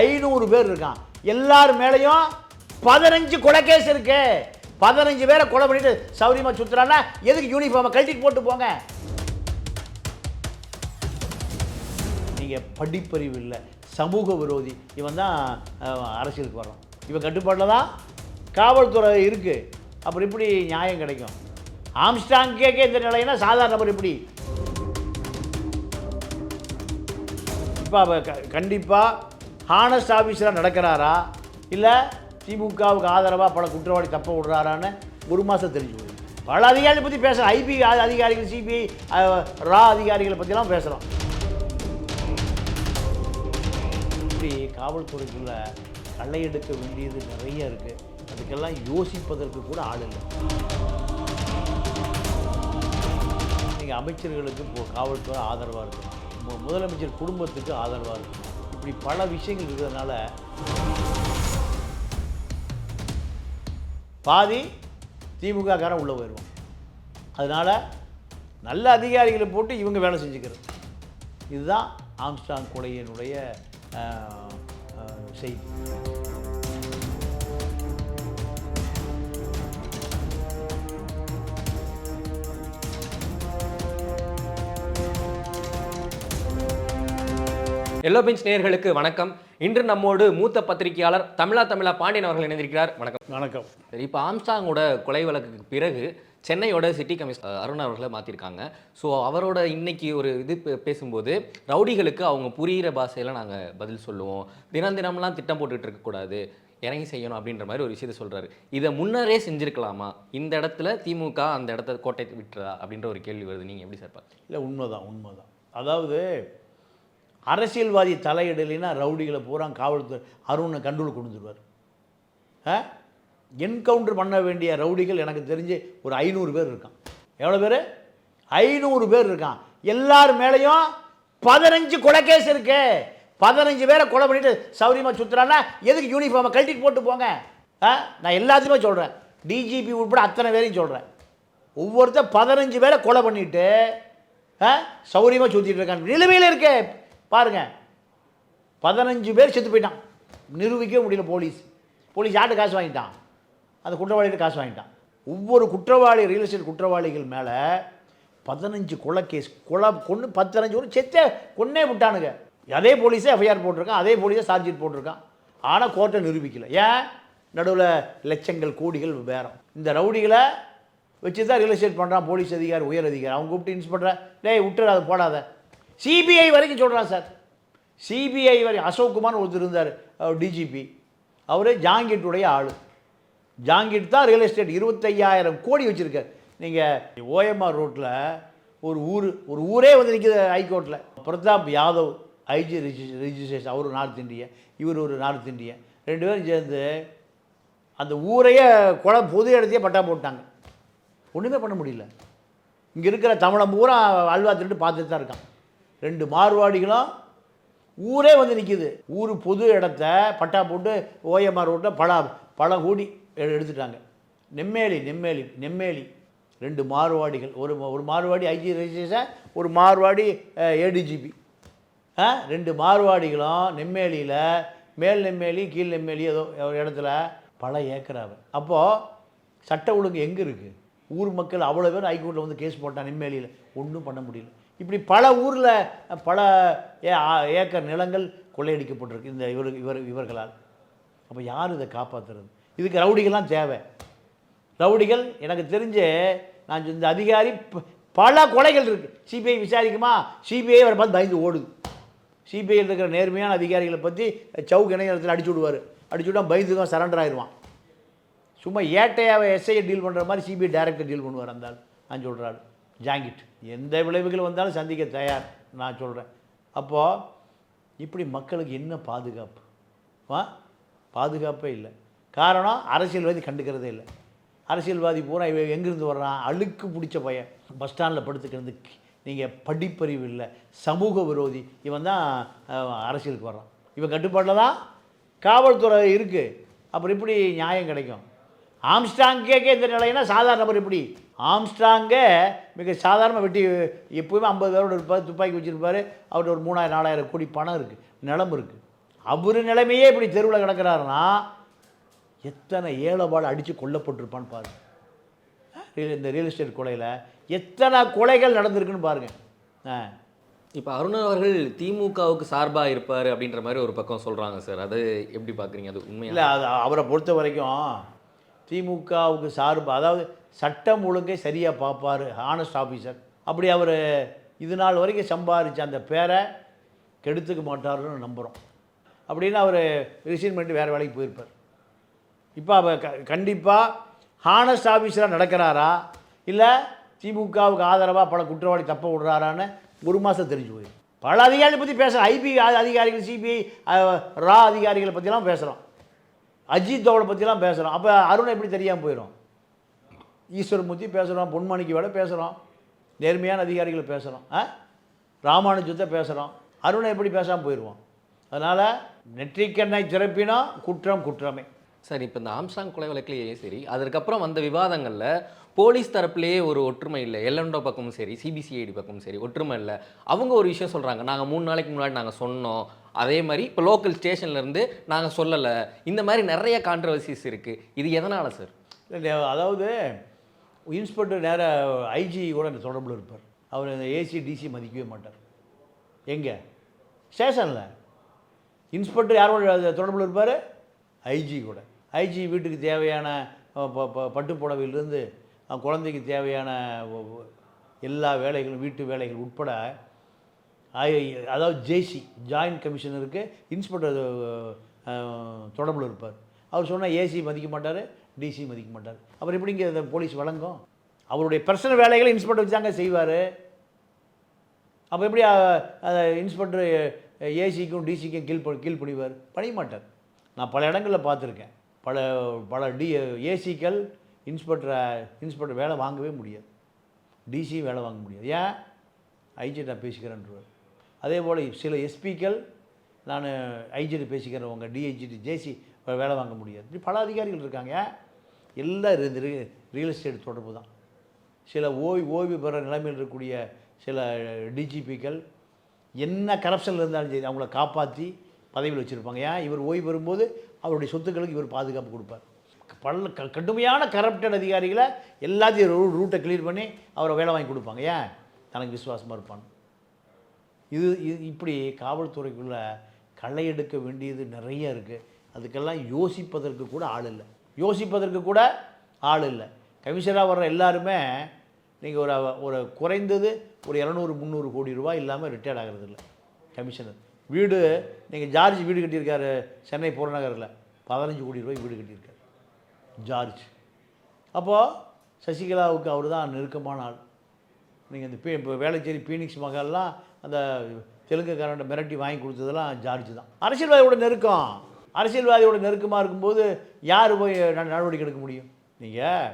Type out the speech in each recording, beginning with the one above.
ஐநூறு பேர் இருக்கான். எல்லார் மேலேயும் பதினஞ்சு கொலைகேஸ் இருக்கு. பதினஞ்சு பேரை கொலை பண்ணிட்டு சௌரியமா சுத்துறான்னா எதுக்கு யூனிஃபார்மை கழட்டிட்டு போட்டு போங்க? நீங்கள் படிப்பறிவு இல்லை. சமூக விரோதி. இவன் தான் அரசியலுக்கு வரோம் இவன் கட்டுப்பாட்டில் தான் காவல்துறை இருக்குது அப்புறம் இப்படி நியாயம் கிடைக்கும். ஆம்ஸ்டாங்கே இந்த நிலைன்னா சாதாரண நபர் எப்படி? இப்போ க கண்டிப்பாக ஹானஸ்ட் ஆஃபீஸராக நடக்கிறாரா? இல்லை திமுகவுக்கு ஆதரவாக பல குற்றவாளி தப்ப விடுறாரான்னு ஒரு மாதம் தெரிஞ்சு போகுது. பல அதிகாரிகளை பற்றி பேசுகிறோம் ஐபி அதிகாரிகள் சிபிஐ ரா அதிகாரிகளை பற்றிலாம் பேசுகிறோம் இப்படி காவல்துறைக்குள்ள களை எடுக்க வேண்டியது நிறைய இருக்குது அதுக்கெல்லாம் யோசிப்பதற்கு கூட ஆள் இல்லை. நீங்கள் அமைச்சர்களுக்கு இப்போ காவல்துறை ஆதரவாக இருக்கும் மு- முதலமைச்சர் குடும்பத்துக்கு ஆதரவாக இருக்கும் இப்படி பல விஷயங்கள் இருக்கிறதுனால பாதி திமுக காரன் உள்ளே போயிடுவோம் அதனால் நல்ல அதிகாரிகளை போட்டு இவங்க வேலை செஞ்சுக்கிறது. இதுதான் ஆம்ஸ்டாங் கொலையினுடைய செய்தி. எல்லோ பெஞ்ச் நேயர்களுக்கு வணக்கம். இன்று நம்மோடு மூத்த பத்திரிகையாளர் தமிழா தமிழா பாண்டியன் அவர்கள் இணைந்திருக்கிறார். வணக்கம். வணக்கம். சரி இப்போ ஆம்ஸ்டாங்கோட கொலை வழக்குக்கு பிறகு சென்னையோட சிட்டி கமிஷனர் அருண் அவர்களை மாற்றிருக்காங்க ஸோ அவரோட இன்னைக்கு ஒரு இது பேசும்போது ரவுடிகளுக்கு அவங்க புரிகிற பாஷையில் நாங்கள் பதில் சொல்லுவோம். தினம் தினம்லாம் திட்டம் போட்டுட்டு இருக்கக்கூடாது இறங்கி செய்யணும் அப்படின்ற மாதிரி ஒரு விஷயத்த சொல்கிறாரு இதை முன்னரே செஞ்சுருக்கலாமா? இந்த இடத்துல திமுக அந்த இடத்த கோட்டை விட்டுறா அப்படின்ற ஒரு கேள்வி வருது. நீங்கள் எப்படி சார் பார்க்க இல்லை உண்மைதான் உண்மைதான். அதாவது அரசியல்வாதி தலையிடலைன்னா ரவுடிகளை பூரா காவல்துறை அருணை கண்ட்ரோல் கொடுத்துருவார் ஆ? என்கவுண்டர் பண்ண வேண்டிய ரவுடிகள் எனக்கு தெரிஞ்சு ஒரு ஐநூறு பேர் இருக்கான். எவ்வளோ பேர்? ஐநூறு பேர் இருக்கான். எல்லார் மேலேயும் பதினஞ்சு கொலை கேஸ் இருக்கு. பதினஞ்சு பேரை கொலை பண்ணிட்டு சௌரியமாக சுற்றுறான்னா எதுக்கு யூனிஃபார்மை கழட்டிட்டு போட்டு போங்க? ஆ? நான் எல்லாத்தையுமே சொல்கிறேன் டிஜிபி உட்பட அத்தனை பேரையும் சொல்கிறேன் ஒவ்வொருத்தர் பதினஞ்சு பேரை கொலை பண்ணிட்டு ஆ? சௌரியமாக சுற்றிட்டு இருக்கான். நிலுவையில் இருக்கே. பாருங்க. பதினஞ்சு பேர் செத்து போயிட்டான். நிரூபிக்கவே முடியல போலீஸ். போலீஸ் யார்கிட்ட காசு வாங்கிட்டான்? அந்த குற்றவாளிகிட்ட காசு வாங்கிட்டான். ஒவ்வொரு குற்றவாளி ரியல் எஸ்டேட் குற்றவாளிகள் மேலே பதினஞ்சு கொலை கேஸ் கொலை கொன்று பத்தஞ்சு ஒரு செத்தே கொன்னே விட்டானுங்க. அதே போலீஸே எஃப்ஐஆர் போட்டிருக்கான் அதே போலீஸே சார்ஜ் போட்டிருக்கான். ஆனால் கோர்ட்டை நிரூபிக்கல. ஏன்? நடுவில் லட்சங்கள் கோடிகள் வேறும் இந்த ரவுடிகளை வச்சு தான் ரியல் எஸ்டேட் பண்ணுறான் போலீஸ் அதிகாரி உயர் அதிகாரி. அவங்க கூப்பிட்டு இன்ஸ்பெக்டரை டேய் விட்டுறாத போடாத. சிபிஐ வரைக்கும் சொல்கிறான் சார். சிபிஐ வரை அசோக் குமார் ஒருத்தர் இருந்தார் டிஜிபி அவர் ஜாங்கிட்டுடைய ஆள். ஜாங்கிட் தான் ரியல் எஸ்டேட் இருபத்தையாயிரம் கோடி வச்சுருக்கார். நீங்கள் ஓஎம்ஆர் ரோட்டில் ஒரு ஊர் ஒரு ஊரே வந்து நிற்கிது ஹைகோர்ட்டில் பிரதாப் யாதவ் ஐஜி ரிஜிஸ்ட்ரேஷன் அவர் நார்த் இந்தியன் இவர் ஒரு நார்த் இந்தியன் ரெண்டு பேரும் சேர்ந்து அந்த ஊரையே கொலை பொது இடத்தையே பட்டா போட்டாங்க. ஒன்றுமே பண்ண முடியல. இங்கே இருக்கிற தமிழம் பூரா அல்வா திருட்டு பார்த்துட்டு தான் இருக்கான். ரெண்டு மார்வாடிகளும் ஊரே வந்து நிற்கிது ஊர் பொது இடத்த பட்டா போட்டு ஓஎம்ஆர் ரோட்டில் பல பல கோடி எடுத்துட்டாங்க. நெம்மேலி நெம்மேலி நெம்மேலி. ரெண்டு மார்வாடிகள். ஒரு ஒரு மார்வாடி ஐஜி ரெஜிஸ்டர் ஒரு மார்வாடி ஏடிஜிபி ஆ ரெண்டு மார்வாடிகளும் நெம்மேலியில் மேல் நெம்மேலி கீழ் நெம்மேலி ஏதோ ஒரு இடத்துல பல ஏக்கராவை அப்போது சட்ட ஒழுங்கு எங்கே இருக்குது ஊர் மக்கள் அவ்வளோ பேர் ஹைகோர்ட்டில் வந்து கேஸ் போட்டான் நெம்மேலியில். ஒன்றும் பண்ண முடியல. இப்படி பல ஊரில் பல ஏ ஆ- ஏக்கர் நிலங்கள் கொள்ளையடிக்கப்பட்டிருக்கு இந்த இவர் இவர் இவர்களால். அப்போ யார் இதை காப்பாற்றுறது இதுக்கு ரவுடிகள்லாம் தேவை. ரவுடிகள் எனக்கு தெரிஞ்சு நான் இந்த அதிகாரி ப- பல கொலைகள் இருக்குது சிபிஐ விசாரிக்குமா? சிபிஐ அவரை பார்த்து பயந்து ஓடுது. சிபிஐயில் இருக்கிற நேர்மையான அதிகாரிகளை பற்றி சவுக்கு இணையத்தில் அடிச்சு விடுவார். அடிச்சு விட்டா பயந்து தான் சரண்டர் ஆயிடுவான் சும்மா ஏட்டையாவை எஸ்ஐயை டீல் பண்ணுற மாதிரி சிபிஐ டைரக்டர் டீல் பண்ணுவார் அந்த ஆள். நான் சொல்கிறாள் ஜாங்கிட். எந்த விளைவுகள் வந்தாலும் சந்திக்க தயார். நான் சொல்கிறேன் அப்போது இப்படி மக்களுக்கு என்ன பாதுகாப்பு? ஆ? பாதுகாப்பே இல்லை. காரணம் அரசியல்வாதி கண்டுக்கிறதே இல்லை. அரசியல்வாதி பூரா இவன் எங்கேருந்து வர்றான்? அழுக்கு பிடிச்ச பையன். பஸ் ஸ்டாண்டில் படுத்துக்கிறது நீங்கள் படிப்பறிவு இல்லை. சமூக விரோதி. இவன் தான் அரசியலுக்கு வர்றான். இவன் கட்டுப்பாட்டில் தான். காவல்துறை இருக்குது அப்புறம் இப்படி நியாயம் கிடைக்கும். ஆம்ஸ்டாங்கே இந்த நிலைன்னா சாதாரண நபர் எப்படி? ஆம்ஸ்டாங்கே மிக சாதாரண வெட்டி எப்போவுமே ஐம்பது பேரோட இருப்பார் துப்பாக்கி வச்சுருப்பார் அவர்கிட்ட ஒரு மூணாயிரம் நாலாயிரம் கோடி பணம் இருக்குது நிலம் இருக்குது அவர் நிலைமையே இப்படி தெருவில் கிடக்கிறாருன்னா எத்தனை ஏழைபாடு அடித்து கொல்லப்பட்டிருப்பான்னு பாருங்க. ரியல் இந்த ரியல் எஸ்டேட் கொலையில் எத்தனை கொலைகள் நடந்திருக்குன்னு பாருங்க. ஆ. இப்போ அருண் அவர்கள் திமுகவுக்கு சார்பாக இருப்பார் அப்படின்ற மாதிரி ஒரு பக்கம் சொல்கிறாங்க சார். அது எப்படி பார்க்குறீங்க அது உண்மையா? இல்லை அது அவரை பொறுத்த வரைக்கும் திமுகவுக்கு சார்பு அதாவது சட்டம் ஒழுங்கை சரியாக பார்ப்பார் ஹானஸ்ட் ஆஃபீஸர் அப்படி அவர் இது நாள் வரைக்கும் சம்பாதிச்ச அந்த பேரை கெடுத்துக்க மாட்டாருன்னு நம்புகிறோம் அப்படின்னு அவர் ரிசைன் பண்ணிட்டு வேறு வேலைக்கு போயிருப்பார். இப்போ அவர் க கண்டிப்பாக ஹானஸ்ட் ஆஃபீஸராக நடக்கிறாரா? இல்லை திமுகவுக்கு ஆதரவாக பல குற்றவாளி தப்ப விடுறாரான்னு ஒரு மாதம் தெரிஞ்சு போயிடும் பல அதிகாரிகளை பற்றி பேசுகிறோம் ஐபி அதிகாரிகள் சிபிஐ ரா அதிகாரிகளை பற்றிலாம் பேசுகிறோம் அஜித் தோவலை பற்றிலாம் பேசுகிறோம் அப்போ அருண் எப்படி தெரியாமல் போயிடும் ஈஸ்வரமூர்த்தி பேசுகிறோம் பொன்மணிக்கு வேலை பேசுகிறோம் நேர்மையான அதிகாரிகளை பேசுகிறோம் ஆ? ராமானுஜத்தை பேசுகிறோம் அருணை எப்படி பேசாமல் போயிடுவோம் அதனால் நெற்றிக்கண்ணை சிறப்பினா குற்றம் குற்றமே. சரி இப்போ இந்த ஆம்சாங் கொலை வழக்கிலேயே சரி அதற்கப்புறம் வந்த விவாதங்களில் போலீஸ் தரப்புலேயே ஒரு ஒற்றுமை இல்லை. எல்லண்டோ பக்கமும் சரி சிபிசிஐடி பக்கமும் சரி ஒற்றுமை இல்லை. அவங்க ஒரு விஷயம் சொல்கிறாங்க நாங்கள் மூணு நாளைக்கு முன்னாடி நாங்கள் சொன்னோம். அதே மாதிரி இப்போ லோக்கல் ஸ்டேஷன்லேருந்து நாங்கள் சொல்லலை. இந்த மாதிரி நிறைய கான்ட்ரவர்சிஸ் இருக்குது இது எதனால் சார் இல்லை அதாவது இன்ஸ்பெக்டர் நேராக ஐஜி கூட அந்த தொடர்பில் இருப்பார். அவர் இந்த ஏசி டிசி மதிக்கவே மாட்டார். எங்கே? ஸ்டேஷனில் இன்ஸ்பெக்டர் யாரோட தொடர்பில் இருப்பார்? ஐஜி கூட. ஐஜி வீட்டுக்கு தேவையான ப- ப- பட்டு புடவையிலிருந்து குழந்தைக்கு தேவையான எல்லா வேலைகளும் வீட்டு வேலைகள் உட்பட அதாவது ஜேசி ஜாயின்ட் கமிஷனருக்கு இன்ஸ்பெக்டர் தொடர்பில் இருப்பார். அவர் சொன்னால் ஏசி மதிக்க மாட்டார் டிசி மதிக்க மாட்டார். அப்புறம் எப்படிங்க இந்த போலீஸ் வழங்கும்? அவருடைய பர்சனல் வேலைகளை இன்ஸ்பெக்டர் வச்சாங்க செய்வார். அப்போ எப்படி இன்ஸ்பெக்டர் ஏசிக்கும் டிசிக்கும் கீழ் கீழ் பணிவார் பணிய மாட்டார். நான் பல இடங்களில் பார்த்துருக்கேன். பல பல டி ஏசிக்கள் இன்ஸ்பெக்டரை இன்ஸ்பெக்டர் வேலை வாங்கவே முடியாது. டிசி வேலை வாங்க முடியாது. ஏன்? ஐஜிட்ட பேசிக்கிறேன்றவர் அதே போல் சில எஸ்பிக்கள் நான் ஐஜிட்டு பேசிக்கிறவங்க டிஐஜிட்டு ஜேசி வேலை வாங்க முடியாது. இப்படி பல அதிகாரிகள் இருக்காங்க. ஏன்? எல்லாம் இந்த ரியல் எஸ்டேட் தொடர்பு தான். சில ஓய்வு ஓய்வு பெற நிலைமையில் இருக்கக்கூடிய சில டிஜிபிக்கள் என்ன கரப்ஷனில் இருந்தாலும் சரி அவங்கள காப்பாற்றி பதவியில் வச்சுருப்பாங்க. ஏன்? இவர் ஓய்வு பெறும்போது அவருடைய சொத்துக்களுக்கு இவர் பாதுகாப்பு கொடுப்பார். பல்ல க கடுமையான கரப்டட் அதிகாரிகளை எல்லாத்தையும் ரூ ரூட்டை கிளியர் பண்ணி அவரை வேலை வாங்கி கொடுப்பாங்க. ஏன்? தனக்கு விசுவாசமாக இருப்பான். இது இது இப்படி காவல்துறைக்குள்ளே களை எடுக்க வேண்டியது நிறைய இருக்குது அதுக்கெல்லாம் யோசிப்பதற்கு கூட ஆள் இல்லை. யோசிப்பதற்கு கூட ஆள் இல்லை. கமிஷனராக வர்ற எல்லாருமே நீங்கள் ஒரு ஒரு குறைந்தது ஒரு இரநூறு முந்நூறு கோடி ரூபாய் இல்லாமல் ரிட்டையர்ட் ஆகிறது இல்லை. கமிஷனர். வீடு நீங்கள் ஜார்ஜ் வீடு கட்டியிருக்காரு சென்னை புறநகரில். பதினஞ்சு கோடி ரூபாய் வீடு கட்டியிருக்காரு. ஜார்ஜ். அப்போது சசிகலாவுக்கு அவர் தான் நெருக்கமான ஆள். நீங்கள் இந்த பீ இப்போ வேளச்சேரி பீனிக்ஸ் மகால்லாம் அந்த தெலுங்குக்காரன்ட்ட மிரட்டி வாங்கி கொடுத்ததெல்லாம் ஜார்ஜ் தான். அரசியல்வாதியோட நெருக்கம். அரசியல்வாதியோட நெருக்கமாக இருக்கும்போது யார் போய் ந- நடவடிக்கை எடுக்க முடியும்? நீங்கள்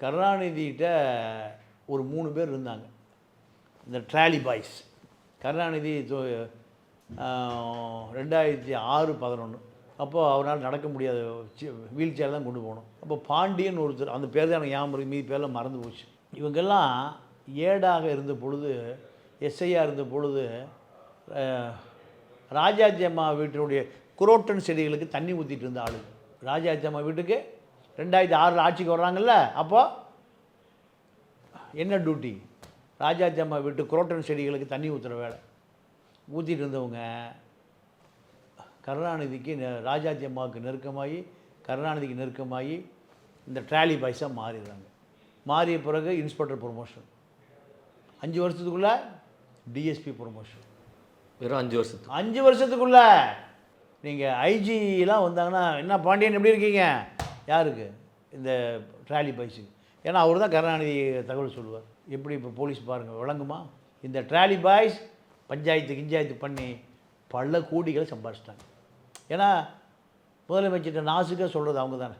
கருணாநிதிகிட்ட ஒரு மூணு பேர் இருந்தாங்க. இந்த ட்ராலி பாய்ஸ். கருணாநிதி தொ- ரெண்டாயிரத்தி ஆறு பதினொன்று அப்போது அவரால் நடக்க முடியாத வீல் சேர் தான் கொண்டு போகணும். அப்போ பாண்டியன் ஒருத்தர் அந்த பேர் தான் எனக்கு ஞாபகம் மீதி பேரில் மறந்து போச்சு. இவங்கெல்லாம் ஏடாக இருந்த பொழுது எஸ்ஐயாக இருந்த பொழுது ராஜாஜம்மா ராஜாஜி அம்மா வீட்டினுடைய குரோட்டன் செடிகளுக்கு தண்ணி ஊற்றிட்டு இருந்த ஆளு. ராஜாஜி அம்மா வீட்டுக்கு ரெண்டாயிரத்தி ஆறில் ஆட்சிக்கு வர்றாங்கல்ல அப்போது என்ன டியூட்டி ராஜாஜி அம்மா வீட்டு குரோட்டன் செடிகளுக்கு தண்ணி ஊற்றுற வேலை. ஊற்றிட்டு இருந்தவங்க கருணாநிதிக்கு ராஜாஜி அம்மாவுக்கு நெருக்கமாகி கருணாநிதிக்கு நெருக்கமாகி இந்த ட்ராலி பாய்ஸாக மாறிடுறாங்க. மாறிய பிறகு இன்ஸ்பெக்டர் ப்ரொமோஷன் அஞ்சு வருஷத்துக்குள்ளே டிஎஸ்பி ப்ரொமோஷன் வெறும் அஞ்சு வருஷத்துக்கு. அஞ்சு வருஷத்துக்குள்ள நீங்கள் ஐஜிலாம் வந்தாங்கன்னா என்ன பாண்டியன் எப்படி இருக்கீங்க? யாருக்கு? இந்த ட்ராலி பாய்ஸுக்கு. ஏன்னா அவர் தான் கருணாநிதி தகவல் சொல்லுவார். எப்படி இப்போ போலீஸ் பாருங்கள் விளங்குமா? இந்த ட்ராலி பாய்ஸ் பஞ்சாயத்து கிஞ்சாயத்து பண்ணி பல கோடிகளை சம்பாதிச்சிட்டாங்க ஏன்னா முதலமைச்சர்கிட்ட நாசுக்காக சொல்கிறது அவங்க தானே.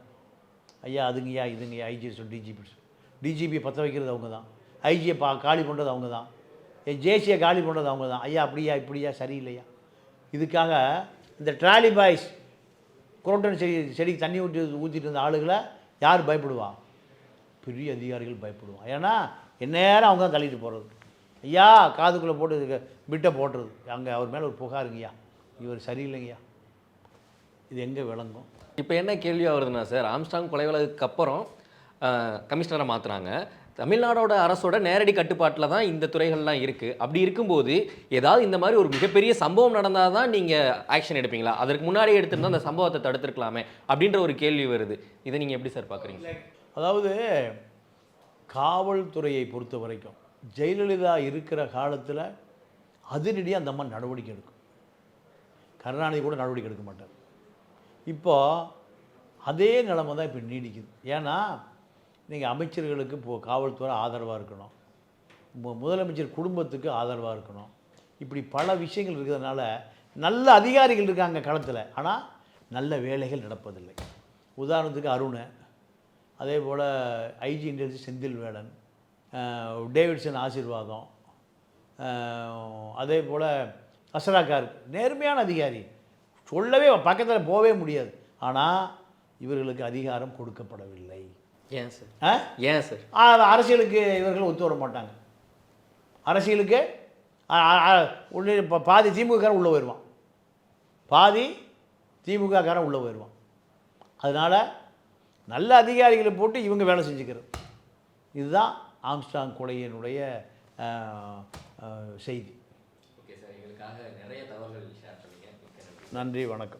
ஐயா அதுங்கய்யா இதுங்கய்யா ஐஜி சொல் டிஜிபி டிஜிபியை டிஜிபி பற்ற வைக்கிறது அவங்க தான். ஐஜியை பா காலி பண்ணுறது அவங்க தான். ஜேசியை காலி பண்ணுறது அவங்க தான். ஐயா அப்படியா இப்படியா சரியில்லையா? இதுக்காக இந்த ட்ராலி பாய்ஸ் குரோட்டன் செடி செடிக்கு தண்ணி ஊற்றி ஊற்றிட்டு இருந்த ஆளுகளை யார் பயப்படுவா? பெரிய அதிகாரிகள் பயப்படுவான் ஏன்னா எந்நேரம் அவங்க தான் தள்ளிட்டு போகிறது ஐயா காதுக்குள்ளே போட்டு இதுக்கு பிட்டை போட்டுறது. அங்கே அவர் மேலே ஒரு புகாருங்கய்யா. இவர் சரியில்லைங்கய்யா. இது எங்கே விளங்கும்? இப்போ என்ன கேள்வியாக வருதுன்னா சார் ஆம்ஸ்டாங் கொலை வழக்குக்கு அப்புறம் கமிஷனரை மாற்றுறாங்க தமிழ்நாடோட அரசோட நேரடி கட்டுப்பாட்டில் தான் இந்த துறைகள்லாம் இருக்குது அப்படி இருக்கும்போது ஏதாவது இந்த மாதிரி ஒரு மிகப்பெரிய சம்பவம் நடந்தால் தான் நீங்கள் ஆக்ஷன் எடுப்பீங்களா? அதற்கு முன்னாடி எடுத்திருந்தா அந்த சம்பவத்தை தடுத்திருக்கலாமே அப்படின்ற ஒரு கேள்வி வருது. இதை நீங்கள் எப்படி சார் பார்க்குறீங்க அதாவது காவல்துறையை பொறுத்த வரைக்கும் ஜெயலலிதா இருக்கிற காலத்தில் அதிரடியாக அந்த அம்மா நடவடிக்கை எடுக்கும். கருணாநிதி கூட நடவடிக்கை எடுக்க மாட்டார். இப்போ அதே நிலமை தான் இப்போ நீடிக்குது. ஏன்னா நீங்கள் அமைச்சர்களுக்கு இப்போ காவல்துறை ஆதரவாக இருக்கணும். முதலமைச்சர் குடும்பத்துக்கு ஆதரவாக இருக்கணும். இப்படி பல விஷயங்கள் இருக்கிறதுனால நல்ல அதிகாரிகள் இருக்காங்க களத்தில். ஆனால் நல்ல வேலைகள் நடப்பதில்லை. உதாரணத்துக்கு அருண் அதே போல் IG intelligence Senthil Velan Davidson Aseervatham அதே போல் அசராக்கார் நேர்மையான அதிகாரி. சொல்லவே பக்கத்தில் போகவே முடியாது. ஆனால் இவர்களுக்கு அதிகாரம் கொடுக்கப்படவில்லை. ஏன் சார்? ஆ? ஏன் சார்? அரசியலுக்கு இவர்கள் ஒத்து வர மாட்டாங்க. அரசியலுக்கு உள்ளே இப்போ பாதி திமுககாரன் உள்ளே போயிடுவான் பாதி திமுககாரன் உள்ளே போயிடுவான் அதனால் நல்ல அதிகாரிகளை போட்டு இவங்க வேலை செஞ்சுக்கிறது. இதுதான் ஆம்ஸ்டாங் கொலையினுடைய செய்தி. ஓகே சார் எங்களுக்காக நிறைய தகவல்கள் நன்றி வணக்கம்.